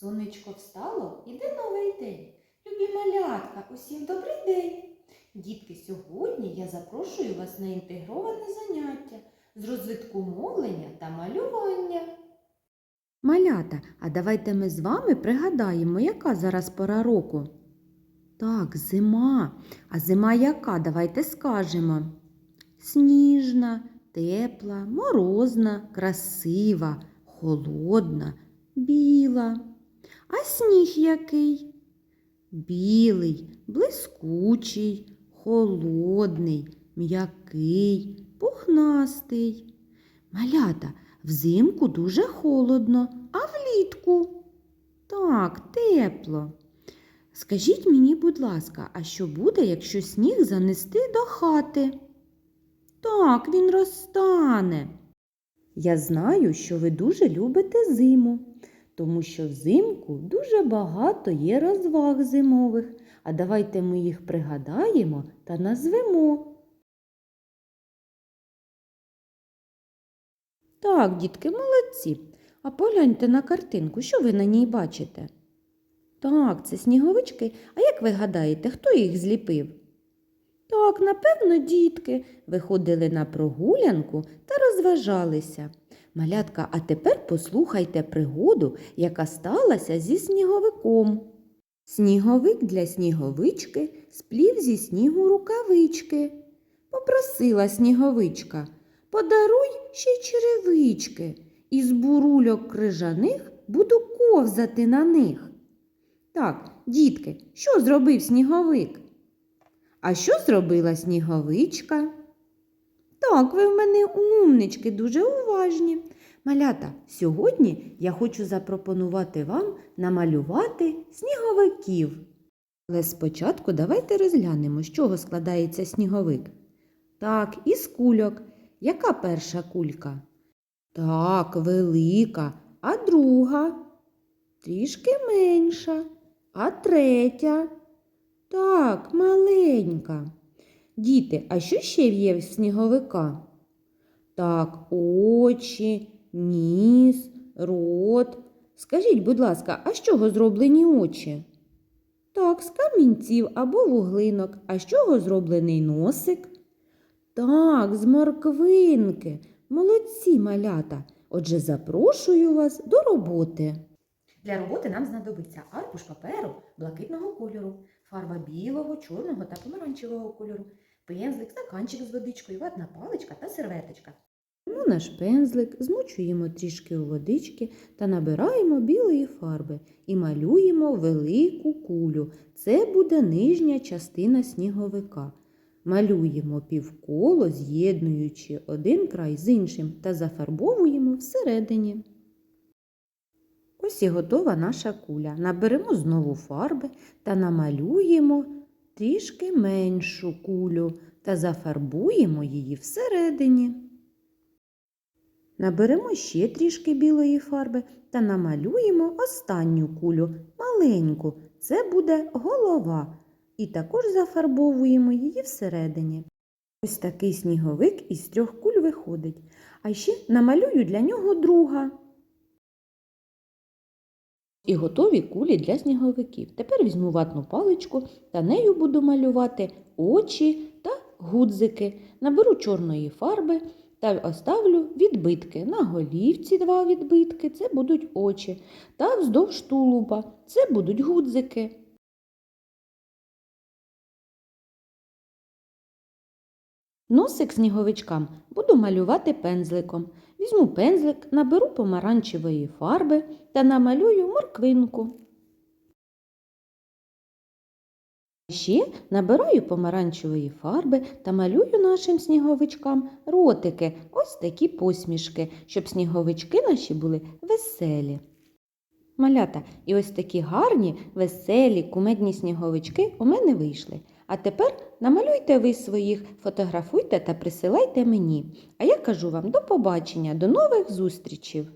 Сонечко встало, іде новий день. Любі малятка, усім добрий день. Дітки, сьогодні я запрошую вас на інтегроване заняття з розвитку мовлення та малювання. Малята, а давайте ми з вами пригадаємо, яка зараз пора року. Так, зима. А зима яка? Давайте скажемо. Сніжна, тепла, морозна, красива, холодна, біла. А сніг який? Білий, блискучий, холодний, м'який, пухнастий. Малята, взимку дуже холодно, а влітку? Так, тепло. Скажіть мені, будь ласка, а що буде, якщо сніг занести до хати? Так, він розтане. Я знаю, що ви дуже любите зиму, тому що взимку дуже багато є розваг зимових. А давайте ми їх пригадаємо та назвемо. Так, дітки, молодці. А погляньте на картинку, що ви на ній бачите? Так, це сніговички. А як ви гадаєте, хто їх зліпив? Так, напевно, дітки виходили на прогулянку та розважалися. Малятка, а тепер послухайте пригоду, яка сталася зі сніговиком. Сніговик для сніговички сплів зі снігу рукавички. Попросила сніговичка, подаруй ще черевички, із бурульок крижаних буду ковзати на них. Так, дітки, що зробив сніговик? А що зробила сніговичка? Так, ви в мене умнички, дуже уважні. Малята, сьогодні я хочу запропонувати вам намалювати сніговиків. Але спочатку давайте розглянемо, з чого складається сніговик. Так, із кульок. Яка перша кулька? Так, велика, а друга трішки менша, а третя. Так, маленька. Діти, а що ще є в сніговика? Так, очі, ніс, рот. Скажіть, будь ласка, а з чого зроблені очі? Так, з камінців або вуглинок. А з чого зроблений носик? Так, з морквинки. Молодці малята. Отже, запрошую вас до роботи. Для роботи нам знадобиться аркуш паперу блакитного кольору, фарба білого, чорного та помаранчевого кольору, пензлик, стаканчик з водичкою, ватна паличка та серветочка. Беремо наш пензлик, змочуємо трішки у водички та набираємо білої фарби і малюємо велику кулю. Це буде нижня частина сніговика. Малюємо півколо, з'єднуючи один край з іншим та зафарбовуємо всередині. Ось і готова наша куля. Наберемо знову фарби та намалюємо трішки меншу кулю та зафарбуємо її всередині. Наберемо ще трішки білої фарби та намалюємо останню кулю, маленьку. Це буде голова. І також зафарбовуємо її всередині. Ось такий сніговик із трьох куль виходить. А ще намалюю для нього друга. І готові кулі для сніговиків. Тепер візьму ватну паличку та нею буду малювати очі та гудзики. Наберу чорної фарби та оставлю відбитки. На голівці два відбитки це будуть очі. Та вздовж тулуба це будуть гудзики. Носик сніговичкам буду малювати пензликом. Візьму пензлик, наберу помаранчевої фарби та намалюю морквинку. Ще набираю помаранчевої фарби та малюю нашим сніговичкам ротики, ось такі посмішки, щоб сніговички наші були веселі. Малята, і ось такі гарні, веселі, кумедні сніговички у мене вийшли. А тепер намалюйте ви своїх, фотографуйте та присилайте мені. А я кажу вам до побачення, до нових зустрічей!